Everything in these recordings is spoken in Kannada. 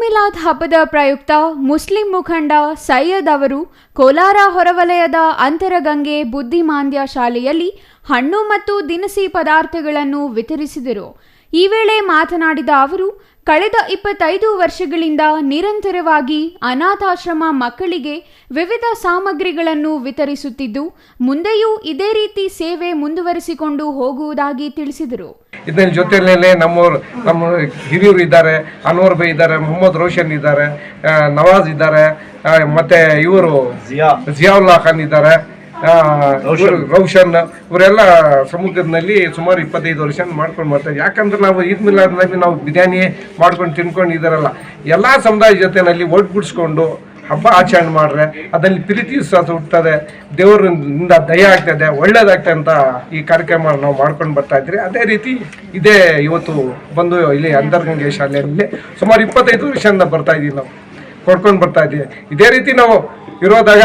ಮಿಲಾದ್ ಹಬ್ಬದ ಪ್ರಯುಕ್ತ ಮುಸ್ಲಿಂ ಮುಖಂಡ ಸೈಯದ್ ಅವರು ಕೋಲಾರ ಹೊರವಲಯದ ಅಂತರಗಂಗೆ ಬುದ್ಧಿಮಾಂದ್ಯ ಶಾಲೆಯಲ್ಲಿ ಹಣ್ಣು ಮತ್ತು ದಿನಸಿ ಪದಾರ್ಥಗಳನ್ನು ವಿತರಿಸಿದರು. ಈ ವೇಳೆ ಮಾತನಾಡಿದ ಅವರು, ಕಳೆದ ಇಪ್ಪತ್ತೈದು ವರ್ಷಗಳಿಂದ ನಿರಂತರವಾಗಿ ಅನಾಥಾಶ್ರಮ ಮಕ್ಕಳಿಗೆ ವಿವಿಧ ಸಾಮಗ್ರಿಗಳನ್ನು ವಿತರಿಸುತ್ತಿದ್ದು, ಮುಂದೆಯೂ ಇದೇ ರೀತಿ ಸೇವೆ ಮುಂದುವರಿಸಿಕೊಂಡು ಹೋಗುವುದಾಗಿ ತಿಳಿಸಿದರು. ಇದರ ಜೊತೆಯಲ್ಲೇ ನಮ್ಮವ್ರು ನಮ್ಮ ಹಿರಿಯರು ಇದ್ದಾರೆ ಅನ್ವರ್ ಬೈ ಇದ್ದಾರೆ ಮೊಹಮ್ಮದ್ ರೋಷನ್ ಇದ್ದಾರೆ ನವಾಜ್ ಇದ್ದಾರೆ ಮತ್ತೆ ಇವರು ಜಿಯಾವುಲ್ಲಾ ಖಾನ್ ಇದ್ದಾರೆ. ರೌಶನ್ ರೋಷನ್. ಇವರೆಲ್ಲ ಸಮುದ್ರದಲ್ಲಿ ಸುಮಾರು ಇಪ್ಪತ್ತೈದು ವರ್ಷ ಮಾಡ್ಕೊಂಡು ಬರ್ತಾರೆ ಯಾಕಂದ್ರೆ ನಾವು ಈದ್ ಮಿಲಾದ್ನಲ್ಲಿ ನಾವು ಬಿರಿಯಾನಿ ಮಾಡ್ಕೊಂಡು ತಿನ್ಕೊಂಡು ಇದಾರಲ್ಲ ಎಲ್ಲ ಸಮುದಾಯ ಜೊತೆನಲ್ಲಿ ಒಟ್ಗೂಡಿಸ್ಕೊಂಡು ಹಬ್ಬ ಆಚರಣೆ ಮಾಡ್ರೆ, ಅದರಲ್ಲಿ ಪ್ರೀತಿ ವಿಶ್ವಾಸ ಹುಟ್ಟದೆ, ದೇವರಿಂದ ದಯ ಆಗ್ತದೆ, ಒಳ್ಳೇದಾಗ್ತದೆ ಅಂತ ಈ ಕಾರ್ಯಕ್ರಮ ನಾವು ಮಾಡ್ಕೊಂಡು ಬರ್ತಾ ಇದ್ರಿ. ಅದೇ ರೀತಿ ಇದೇ ಇವತ್ತು ಬಂದು ಇಲ್ಲಿ ಅಂತರ್ಗಂಗೆ ಶಾಲೆಯಲ್ಲಿ ಸುಮಾರು ಇಪ್ಪತ್ತೈದು ವರ್ಷದಿಂದ ಬರ್ತಾ ಇದೀವಿ ನಾವು. ಕೊಡ್ಕೊಂಡು ಬರ್ತಾ ಇದ್ದೀವಿ ಇದೇ ರೀತಿ ನಾವು ಇರೋದಾಗ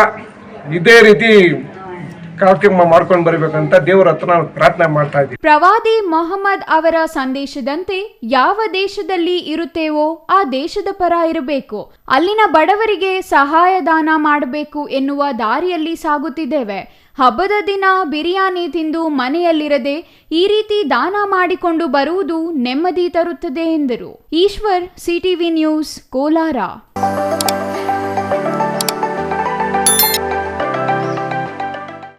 ಇದೇ ರೀತಿ ಮಾಡ್ಕೊಂಡು ಬರಬೇಕಂತ ದೇವರ ಹತ್ರ ಪ್ರಾರ್ಥನೆ ಮಾಡ್ತಾ ಇದ್ದೀವಿ. ಪ್ರವಾದಿ ಮೊಹಮ್ಮದ್ ಅವರ ಸಂದೇಶದಂತೆ ಯಾವ ದೇಶದಲ್ಲಿ ಇರುತ್ತೇವೋ ಆ ದೇಶದ ಪರ ಇರಬೇಕು. ಅಲ್ಲಿನ ಬಡವರಿಗೆ ಸಹಾಯದಾನ ಮಾಡಬೇಕು ಎನ್ನುವ ದಾರಿಯಲ್ಲಿ ಸಾಗುತ್ತಿದ್ದೇವೆ. ಹಬ್ಬದ ದಿನ ಬಿರಿಯಾನಿ ತಿಂದು ಮನೆಯಲ್ಲಿರದೆ ಈ ರೀತಿ ದಾನ ಮಾಡಿಕೊಂಡು ಬರುವುದು ನೆಮ್ಮದಿ ತರುತ್ತದೆ ಎಂದರು. Eshwar, CTV news, Kolar.